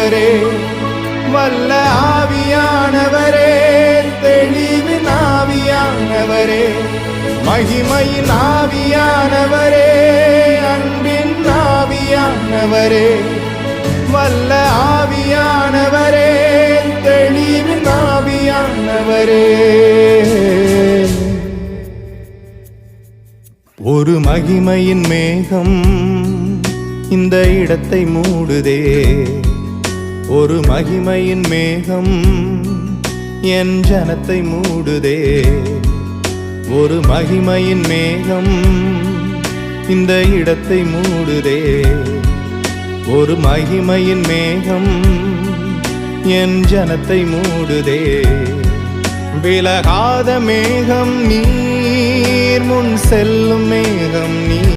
ஆவியானவரே வல்ல ஆவியானவரே தெளிவின் ஆவியானவரே மகிமையின் ஆவியானவரே அன்பின் ஆவியானவரே வல்ல ஆவியானவரே தெளிவின் ஆவியானவரே ஒரு மகிமையின் மேகம் இந்த இடத்தை மூடுதே. ஒரு மகிமையின் மேகம் என் ஜனத்தை மூடுதே. ஒரு மகிமையின் மேகம் இந்த இடத்தை மூடுதே. ஒரு மகிமையின் மேகம் என் ஜனத்தை மூடுதே. விலகாத மேகம் நீர் முன் செல்லும் மேகம் நீ